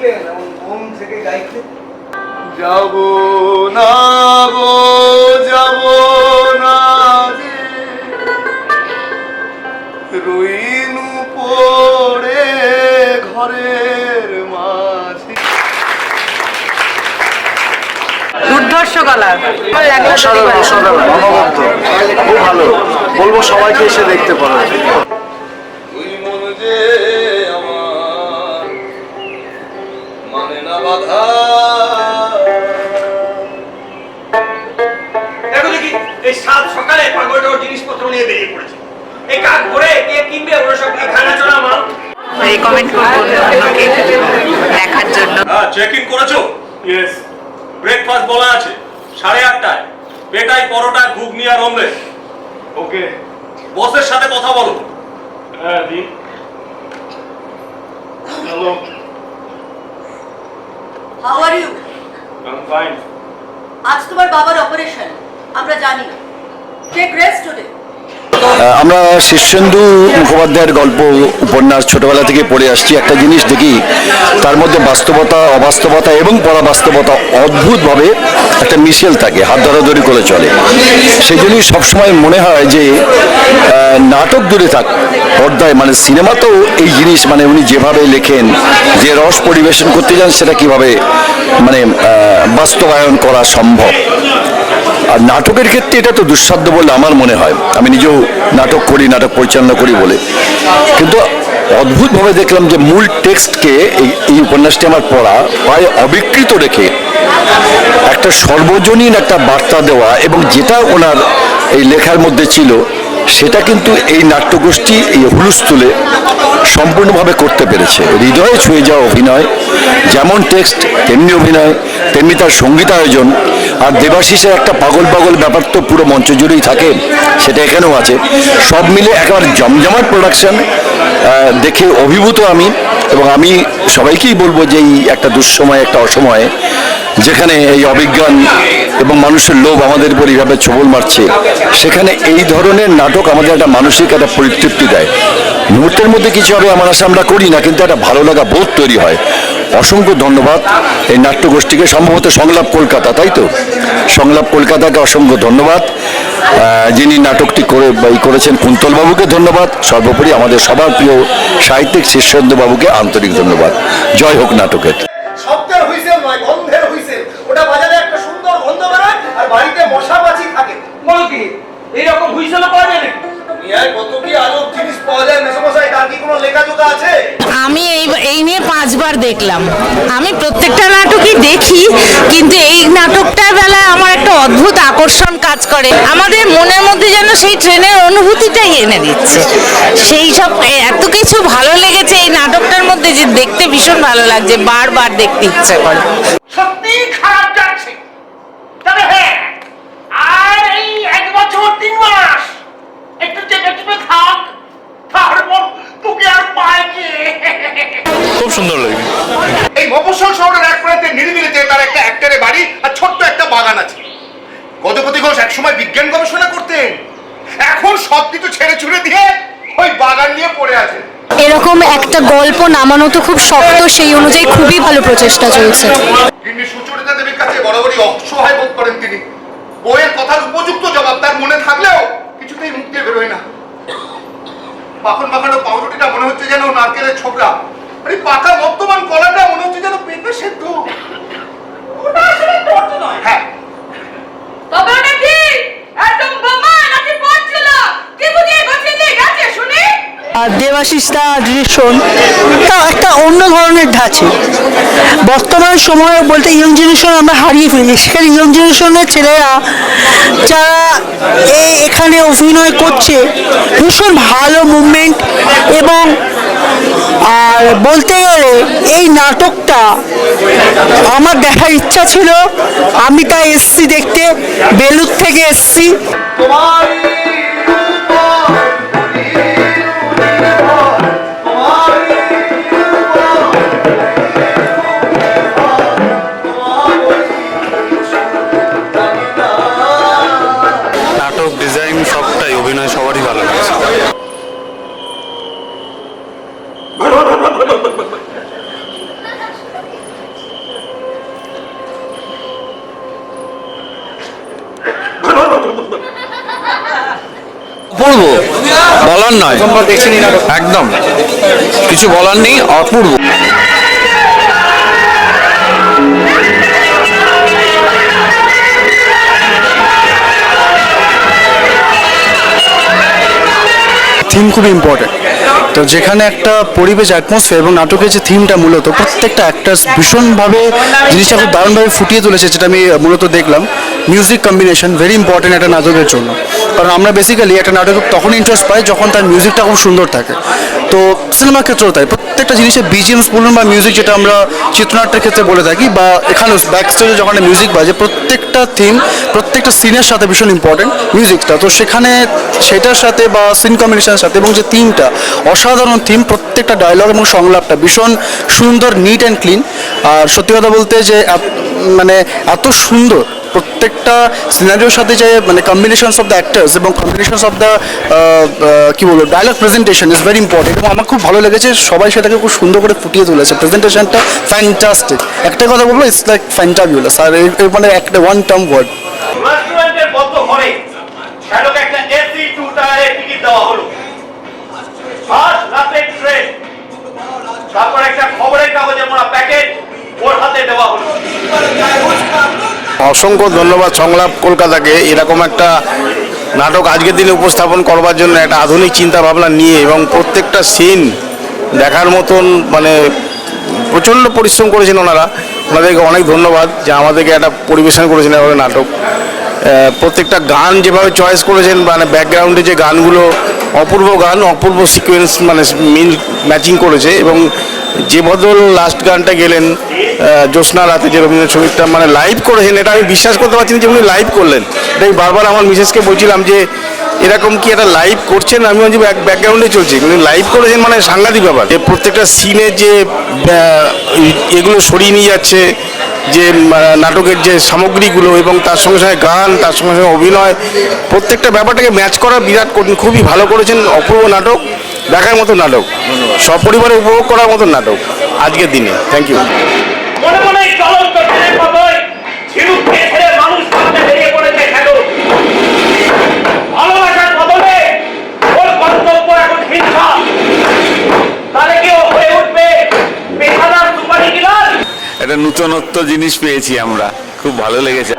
শিখলেন এমন মন থেকে গাইতে। যাব না গো যাব না রইনু পড়ে ঘরের মাঝে। দুর্ধর্ষ গলা অসাধারণ অসাধারণ অনবদ্য খুব ভালো। বলব সবাইকে এসে দেখতে পারো। সকালে পাগলটা জিনিসপত্র নিয়ে বেরিয়ে পড়েছে। এই কাক ভরে কে কিনবে ওরা সব ভাঙা চোরা মাল রেকমেন্ড করব অন্যকে দেখার জন্য। হ্যাঁ চেক ইন করেছ? ইয়েস ব্রেকফাস্ট বলা আছে। সাড়ে আটটায়। পেটাই পরোটা ঘুগনি আর অমলেট ওকে বসের সাথে কথা বলো। হ্যাঁ দিন। Hello how are you I am fine আজ তোমার বাবার অপারেশন আমরা জানি। আমরা শীর্ষেন্দু মুখোপাধ্যায়ের গল্প, উপন্যাস ছোটবেলা থেকে পড়ে আসছি। একটা জিনিস দেখি, তার মধ্যে বাস্তবতা, অবাস্তবতা এবং পরাবাস্তবতা অদ্ভুতভাবে একটা মিশেল থাকে, হাত ধরাধরি করে চলে। সেই জন্যই সবসময় মনে হয় যে নাটক দূরে থাক, পর্দায় মানে সিনেমাতেও এই জিনিস মানে উনি যেভাবে লেখেন, যে রস পরিবেশন করতে যান, সেটা কীভাবে মানে বাস্তবায়ন করা সম্ভব। আর নাটকের ক্ষেত্রে এটা তো দুঃসাধ্য বলে আমার মনে হয়। আমি নিজেও নাটক করি, নাটক পরিচালনা করি বলে। কিন্তু অদ্ভুতভাবে দেখলাম যে মূল টেক্সটকে এই উপন্যাসটি আমার পড়া প্রায় অবিকৃত রেখে একটা সর্বজনীন একটা বার্তা দেওয়া এবং যেটা ওনার এই লেখার মধ্যে ছিল, সেটা কিন্তু এই নাট্যগোষ্ঠী এই হুলুস্থুলে সম্পূর্ণভাবে করতে পেরেছে। হৃদয়ে ছুঁয়ে যাওয়া অভিনয়, যেমন টেক্সট, তেমনি অভিনয়। তেমনি তার সঙ্গীতায়োজন আর দেবাশিসের একটা পাগল পাগল ব্যাপার তো পুরো মঞ্চ জুড়েই থাকে, সেটা এখানেও আছে। সব মিলে একেবারে জমজমাট প্রোডাকশন দেখে অভিভূত আমি, এবং আমি সবাইকেই বলব যে এই একটা দুঃসময়, একটা অসময়ে, যেখানে এই অবিজ্ঞান এবং মানুষের লোভ আমাদের উপর এইভাবে ছবল মারছে, সেখানে এই ধরনের নাটক আমাদের একটা মানসিক একটা পরিতৃপ্তি দেয়। মুহূর্তের মধ্যে কিছু হবে আমার আশা আমরা করি না, কিন্তু একটা ভালো লাগা বোধ তৈরি হয়। অসংখ্য ধন্যবাদ এই নাট্যগোষ্ঠীকে সম্ভবত সংলাপ কলকাতা তাই তো? সংলাপ কলকাতাকে অসংখ্য ধন্যবাদ। যিনি নাটকটি করে করেছেন কুন্তলবাবুকে ধন্যবাদ। সর্বোপরি আমাদের সবার প্রিয় সাহিত্যিক শীর্ষেন্দু বাবুকে আন্তরিক ধন্যবাদ। জয় হোক নাটকের। শব্দের হুইসেল নয় গন্ধের হুইসেল ওটা বাজারে একটা সুন্দর গন্ধ বেরোয় আর বাড়িতে মশা মাছি থাকে। বলো কি এইরকম হুইসেলও পাওয়া যায় নাকি? আমি এই এই নিয়ে পাঁচবার দেখলাম। আমি প্রত্যেকটা নাটকই দেখি, কিন্তু এই নাটকটার বেলায় আমার একটা অদ্ভুত আকর্ষণ কাজ করে। আমাদের মনের মধ্যে যেন সেই ট্রেনের অনুভূতিটাই এনে দিচ্ছে। সেই সব এত কিছু ভালো লেগেছে এই নাটকটার মধ্যে যে দেখতে ভীষণ ভালো লাগছে, বারবার দেখতে ইচ্ছে করে সত্যি খারাপ যাচ্ছে তবে হ্যাঁ আর এই এক বছর তিন মাস একটু চেপে চেপে থাক তারপর তোকে আর পায় কে খুব সুন্দর লাগে এই মফস্বল শহরের এক প্রান্তে নিরিবিলিতে তার একটা একটারে বাড়ি আর ছোট্ট একটা বাগান আছে গজপতি ঘোষ একসময় বিজ্ঞান গবেষণা করতেন এখন সব কিছু ছেড়ে ছুড়ে দিয়ে ওই বাগান নিয়ে পড়ে আছে এরকম একটা গল্প নামানো তো খুব শক্ত, সেই অনুযায়ী খুবই ভালো প্রচেষ্টা চলছে। তিনি সুচরিতা দেবীর কাছে বরাবরই অসহায় বোধ করেন তিনি। বইয়ের কথার উপযুক্ত জবাব তার মনে থাকলেও কিছুতেই মুখ বেরোয় না। মাখন মাখানো পাউরুটিটা মনে হচ্ছে যেন নারকেলের ছোকরা আরে পাকা বর্তমান কলাটা মনে হচ্ছে যেন পেঁপে সেদ্ধ ওটা আসলে পড়তে নয় হ্যাঁ তবে ওটা কি একদম বোমা নাকি পড়ছিল কি বুঝিয়ে গছিয়ে গেছে শুনি আর দেবাশিস দা ডিরেকশন তা একটা অন্য ধরনের ধাঁচে বর্তমান সময়ে বলতে ইয়ং জেনারেশন আমরা হারিয়ে ফেলি সেখানে ইয়ং জেনারেশনের ছেলেরা যারা এই এখানে অভিনয় করছে, ভীষণ ভালো মুভমেন্ট এবং আর বলতে গেলে এই নাটকটা আমার দেখার ইচ্ছা ছিল, আমি তাই এসছি দেখতে বেলুর থেকে এসছি। তোমারই বলার নয়। একদম। কিছু বলার নেই অপূর্ব। থিম খুব ইম্পর্টেন্ট তো যেখানে একটা পরিবেশ অ্যাটমসফিয়ার এবং নাটকের যে থিমটা মূলত, প্রত্যেকটা অ্যাক্টার্স ভীষণভাবে জিনিসটা খুব দারুণভাবে ফুটিয়ে তুলেছে, যেটা আমি মূলত দেখলাম। মিউজিক কম্বিনেশন ভেরি ইম্পর্টেন্ট একটা নাটকের জন্য। কারণ আমরা বেসিক্যালি একটা নাটকে তখন ইন্টারেস্ট পাই যখন তার মিউজিকটা খুব সুন্দর থাকে। তো সিনেমার ক্ষেত্রেও তাই। প্রত্যেকটা জিনিসের বিজিএমস বলুন বা মিউজিক যেটা আমরা চিত্রনাট্যের ক্ষেত্রে বলে থাকি বা এখানেও ব্যাক স্টেজে যখন মিউজিক বাজে প্রত্যেকটা থিম প্রত্যেকটা সিনের সাথে ভীষণ ইম্পর্টেন্ট মিউজিকটা তো সেখানে সেটার সাথে বা সিন কম্বিনেশনের সাথে এবং যে থিমটা অসাধারণ থিম প্রত্যেকটা ডায়লগ এবং সংলাপটা ভীষণ সুন্দর নিট অ্যান্ড ক্লিন আর সত্যি কথা বলতে যে মানে এত সুন্দর প্রত্যেকটা সিনারিওর সাথে যে মানে কম্বিনেশনস অফ দ্য অ্যাক্টার্স এবং কম্বিনেশনস অফ দ্য কী বলব dialogue presentation is very important এবং আমার খুব ভালো লেগেছে সবাই সেটাকে খুব সুন্দর করে ফুটিয়ে তুলেছে। প্রেজেন্টেশনটা ফ্যান্টাস্টিক একটা কথা বলব ইটস লাইক ফ্যান্টাবিউলাস আর মানে একটা ওয়ান টার্ম ওয়ার্ড একটা এসি টু টায়ারে টিকিট দেওয়া হলো আজ রাতের ট্রেন তারপর একটা খবরের কাগজে মোড়া প্যাকেট ওর হাতে দেওয়া হলো অসংখ্য ধন্যবাদ সংলাপ কলকাতাকে। এরকম একটা নাটক আজকের দিনে উপস্থাপন করবার জন্য একটা আধুনিক চিন্তা ভাবনা নিয়ে এবং প্রত্যেকটা সিন দেখার মতন মানে প্রচণ্ড পরিশ্রম করেছেন ওনারা। ওনাদেরকে অনেক ধন্যবাদ যে আমাদেরকে একটা পরিবেশন করেছেন এভাবে নাটক। প্রত্যেকটা গান যেভাবে চয়েস করেছেন মানে ব্যাকগ্রাউন্ডে যে গানগুলো, অপূর্ব গান, অপূর্ব সিকোয়েন্স মানে মিল ম্যাচিং করেছে এবং যে বদল লাস্ট গানটা গেলেন জ্যোৎস্না রাতে যে রবীন্দ্র সঙ্গীতটা মানে লাইভ করেছেন এটা আমি বিশ্বাস করতে পারছি না যে উনি লাইভ করলেন। এটা আমি বারবার আমার মিসেসকে বলছিলাম যে এরকম কি একটা লাইভ করছেন? আমি ভাবছি ব্যাকগ্রাউন্ডে চলছে। উনি লাইভ করেছেন মানে সাংঘাতিক ব্যাপার। যে প্রত্যেকটা সিনে যে এগুলো সরিয়ে নিয়ে যাচ্ছে যে নাটকের যে সামগ্রীগুলো এবং তার সঙ্গে সঙ্গে গান তার সঙ্গে সঙ্গে অভিনয় প্রত্যেকটা ব্যাপারটাকে ম্যাচ করা বিরাট কঠিন। খুবই ভালো করেছেন অপূর্ব নাটক দেখার মতো নাটক সপরিবারে উপভোগ করার মতো নাটক আজকের দিনে। থ্যাংক ইউ মনে মনে চলন্ত ট্রেনের মতোই ঝিনুক খেয়ে ছেড়ে মানুষ ভাবতে বেরিয়ে পড়েছে শ্যালক ভালোবাসার বদলে ওর কর্তব্য এখন হিংসা তাহলে কি ও হয়ে উঠবে পেশাদার সুপারি কিলার একটা নূতনত্ব জিনিস পেয়েছি আমরা খুব ভালো লেগেছে কালীচরণ বলল জিনিসটা বিক্রি করে তাকে কিছু টাকা তুলে দিতে হবে তার নাকি টাকা পড়েছে দশ টাকায় এটা বিক্রি করতে চাইছি তাকে এরকম কথা শুনলেও কাজ হবে দাম একেবারে বাধা দশ হাজার তবে আপনি নিলে একটু কম সম নূতনত্ব জিনিস পেয়েছি আমরা। খুব ভালো লেগেছে।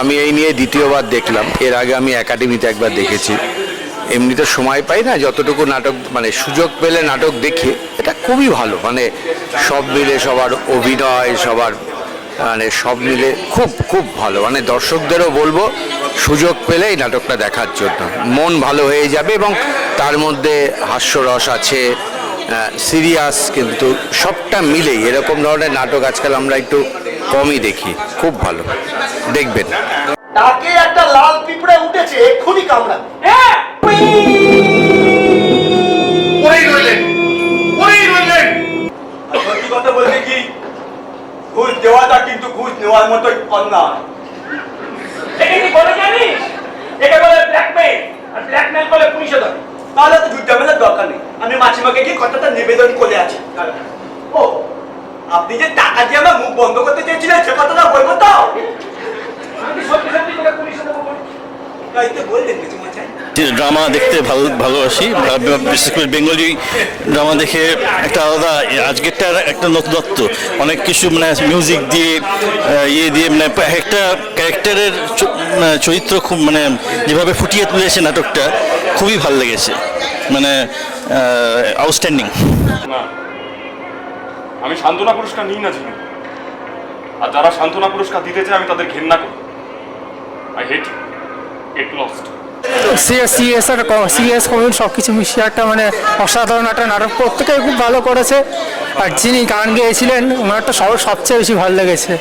আমি এই নিয়ে দ্বিতীয়বার দেখলাম। এর আগে আমি একাডেমিতে একবার দেখেছি। এমনিতে সময় পাই না যতটুকু নাটক মানে সুযোগ পেলে নাটক দেখি এটা খুবই ভালো। মানে সব মিলে সবার অভিনয় সবার মানে সব মিলে খুব খুব ভালো। মানে দর্শকদেরও বলব সুযোগ পেলে এই নাটকটা দেখার জন্য। মন ভালো হয়ে যাবে এবং তার মধ্যে হাস্যরস আছে সিরিয়াস কিন্তু সবটা মিলেই। এরকম ধরনের নাটক আজকাল আমরা একটু কমই দেখি। খুব ভালো। দেখবেন। তাকে একটা লাল পিঁপড়ে উঠেছে এক্ষুনি কামড়া হ্যাঁ! ঘুষ দেওয়াটা কিন্তু ঘুষ নেওয়ার মতোই অন্যায়। এটা কি বলে জানিস? এটা বলে ব্ল্যাকমেল আর ব্ল্যাকমেল বলে পুলিশে ধরে তাহলে তো যুদ্ধ ঝামেলার দরকার নেই। আমি মাসিমাকে গিয়ে কথাটা নিবেদন করে আছি। ও আপনি যে টাকা দিয়ে আমার মুখ বন্ধ করতে চেয়েছিলেন সে কথাটা বলব তো। আমি সত্যি সত্যি করে পুলিশে দেবো তাই তো বললেন কিছু মশাই ড্রামা দেখতে ভালো ভালোবাসি। বিশেষ করে বেঙ্গলি ড্রামা দেখে একটা আলাদা আজকেরটা একটা নতুনত্ব। অনেক কিছু মানে মিউজিক দিয়ে ইয়ে দিয়ে মানে একটা ক্যারেক্টারের চরিত্র খুব মানে যেভাবে ফুটিয়ে তুলেছে নাটকটা খুবই ভালো লেগেছে। মানে আউটস্ট্যান্ডিং আমি সান্ত্বনা পুরস্কার নিই না ঝিনু আর যারা সান্ত্বনা পুরস্কার দিতে চায় আমি তাদের ঘেন্না করি। I hate get lost CS R CS কমিউন সব কিছু মিশিয়ে একটা মানে অসাধারণ একটা নাটক প্রত্যেকে খুব ভালো করেছে। আর যিনি গান গেয়েছিলেন ওনারটা সব সবচেয়ে বেশি ভালো লেগেছে।